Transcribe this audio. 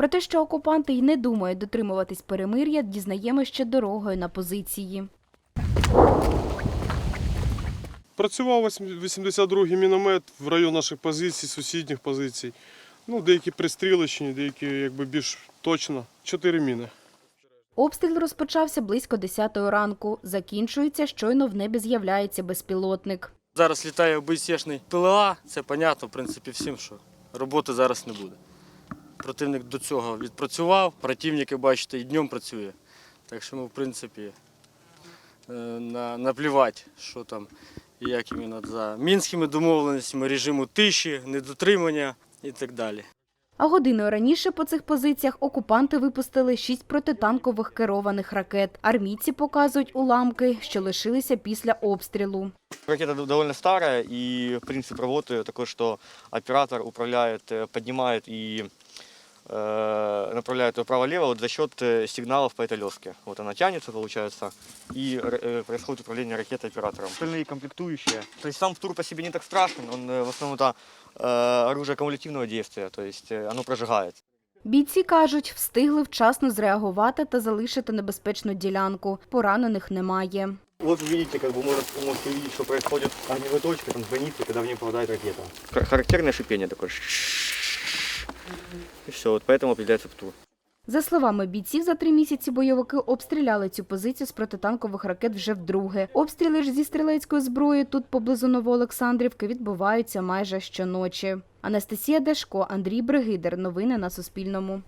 Про те, що окупанти й не думають дотримуватись перемир'я, дізнаємося ще дорогою на позиції. Працював 82-й міномет в район наших позицій, сусідніх позицій. Ну, деякі пристрілочні, деякі якби більш точно. Чотири міни. Обстріл розпочався близько 10 ранку. Закінчується, щойно в небі з'являється безпілотник. Зараз літає обсєшний ПЛА, це понятно, в принципі, всім, що роботи зараз не буде. Противник до цього відпрацював, противник, як бачите, і днем працює. Так що ми, в принципі, е, на, наплівати, що там і як іменно за мінськими домовленостями, режиму тиші, недотримання і так далі. А годиною раніше по цих позиціях окупанти випустили шість протитанкових керованих ракет. Армійці показують уламки, що лишилися після обстрілу. Ракета д- довольно старая, и принцип работы такой, что оператор управляет, э, поднимает и э, направляет ее вправо-лево вот за счет э, сигналов по этой леске. Вот она тянется, получается, и р- э, происходит управление ракетой оператором. Остальные комплектующие. То есть сам тур по себе не так страшен, он э, в основном это э, оружие кумулятивного действия, то есть э, оно прожигает. Бійці кажуть, встигли вчасно зреагувати та залишити небезпечну ділянку. Поранених немає. Вот вы видите, как бы может, можете увидеть, что происходит огневой точка, там границы, когда в нее попадает ракета. Характерное шипение такое. И все, вот поэтому определяется ПТУ. За словами бійців, за три місяці бойовики обстріляли цю позицію з протитанкових ракет вже вдруге. Обстріли ж зі стрілецької зброї тут поблизу Новоолександрівки відбуваються майже щоночі. Анастасія Дашко, Андрій Бригидер. Новини на Суспільному.